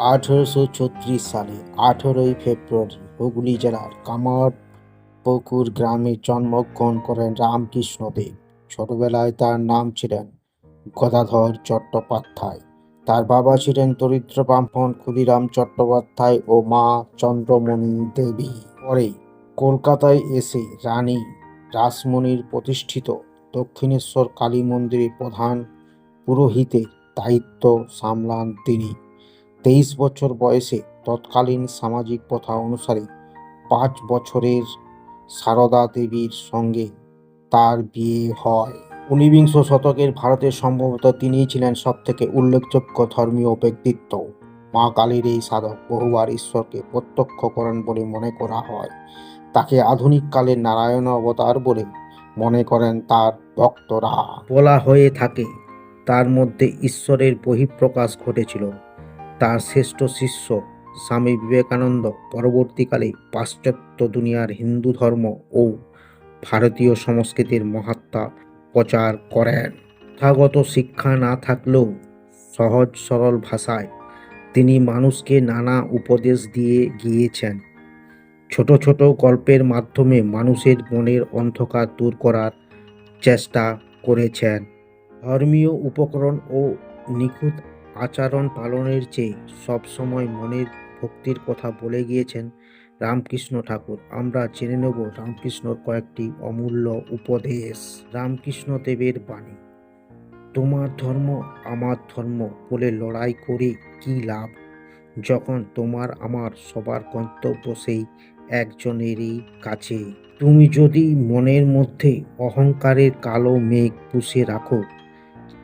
আঠেরোশো ছত্রিশ সালে আঠেরোই ফেব্রুয়ারি হুগলি জেলার কামারপুকুর গ্রামে জন্মগ্রহণ করেন রামকৃষ্ণ দেব। ছোটবেলায় তার নাম ছিলেন গদাধর চট্টোপাধ্যায়। তার বাবা ছিলেন দরিদ্র ব্রাহ্মণ ক্ষুদিরাম চট্টোপাধ্যায় ও মা চন্দ্রমণি দেবী। পরে কলকাতায় এসে রানী রাসমণির প্রতিষ্ঠিত দক্ষিণেশ্বর কালী মন্দিরে প্রধান পুরোহিতের দায়িত্ব সামলান তিনি। তেইশ বছর বয়সে তৎকালীন সামাজিক প্রথা অনুসারে পাঁচ বছরের সারদা দেবীর সঙ্গে তার বিয়ে হয়। ঊনবিংশ শতকের ভারতের সম্ভবত তিনিই ছিলেন সবথেকে উল্লেখযোগ্য ধর্মীয় ব্যক্তিত্ব। মা কালীর এই সাধক বহুবার ঈশ্বরকে প্রত্যক্ষ করেন বলে মনে করা হয়। তাকে আধুনিক কালের নারায়ণ অবতার বলে মনে করেন তার ভক্তরা। বলা হয়ে থাকে, তার মধ্যে ঈশ্বরের বহিঃপ্রকাশ ঘটেছিল। তার শ্রেষ্ঠ শিষ্য স্বামী বিবেকানন্দ পরবর্তীকালে পাশ্চাত্য দুনিয়ার হিন্দু ধর্ম ও ভারতীয় সংস্কৃতির মহাত্মা প্রচার করেন। প্রথাগত শিক্ষা না থাকলেও সহজ সরল ভাষায় তিনি মানুষকে নানা উপদেশ দিয়ে গিয়েছেন। ছোট ছোট গল্পের মাধ্যমে মানুষের মনের অন্ধকার দূর করার চেষ্টা করেছেন। ধর্মীয় উপকরণ ও নিখুঁত আচরণ পালনের চেয়ে সবসময় মনের ভক্তির কথা বলে গিয়েছেন রামকৃষ্ণ ঠাকুর। আমরা জেনে নেব রামকৃষ্ণর কয়েকটি অমূল্য উপদেশ। রামকৃষ্ণ দেবের বাণী, তোমার ধর্ম আমার ধর্ম বলে লড়াই করে কি লাভ? যখন তোমার আমার সবার গন্তব্য সেই একজনেরই কাছে। তুমি যদি মনের মধ্যে অহংকারের কালো মেঘ পুষে রাখো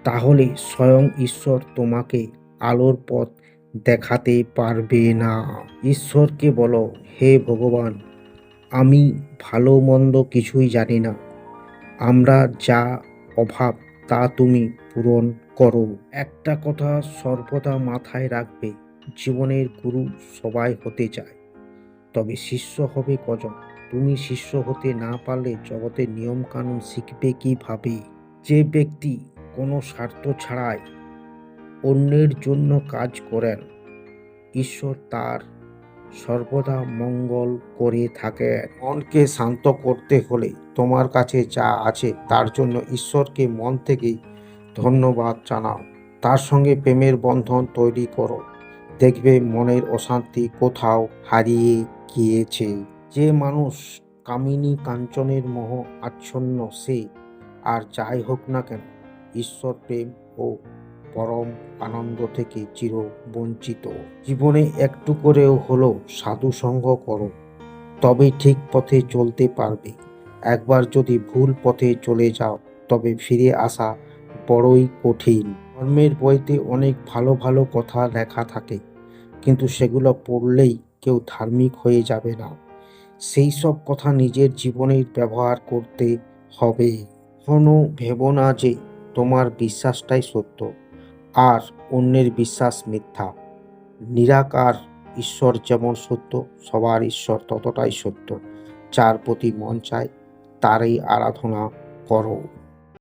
তাহলে স্বয়ং ঈশ্বর তোমাকে আলোর পথ দেখাতে পারবে না। ঈশ্বরকে বলো, হে ভগবান, আমি ভালো মন্দ কিছুই জানি না। আমরা যা অভাব, তা তুমি পূরণ করো। একটা কথা সর্বদা মাথায় রাখবে, জীবনের গুরু সবাই হতে চায়। তবে শিষ্য হবে কজন? তুমি শিষ্য হতে না পারলে জগতের নিয়মকানুন শিখবে কীভাবে? যে ব্যক্তি কোনো স্বার্থ ছাড়াই অন্যের জন্য কাজ করেন। ঈশ্বর তার সর্বদা মঙ্গল করে থাকে মনকে শান্ত করতে হলে তোমার কাছে যা আছে তার জন্য ঈশ্বরকে মন থেকে ধন্যবাদ জানাও। তার সঙ্গে প্রেমের বন্ধন তৈরি করো। দেখবে মনের অশান্তি কোথাও হারিয়ে গিয়েছে। যে মানুষ কামিনী কাঞ্চনের মোহ আচ্ছন্ন, সে আর যাই হোক না কেন ঈশ্বর প্রেম ও পরম আনন্দ থেকে চির বঞ্চিত জীবনে একটু করেও হলো সাধু সঙ্গ করো, তবে ঠিক পথে চলতে পারবে। একবার যদি ভুল পথে চলে যাও, তবে ফিরে আসা বড়ই কঠিন। ধর্মের বইতে অনেক ভালো ভালো কথা লেখা থাকে, কিন্তু সেগুলো পড়লেই কেউ ধার্মিক হয়ে যাবে না। সেই সব কথা নিজের জীবনে ব্যবহার করতে হবে। কখনো ভেবো না যে তোমার বিশ্বাসটাই সত্য, আর অন্যের বিশ্বাস মিথ্যা। নিরাকার ঈশ্বর যেমন সত্য, সবার ঈশ্বর ততটাই সত্য। যার প্রতি মন চায়, তারই আরাধনা করো।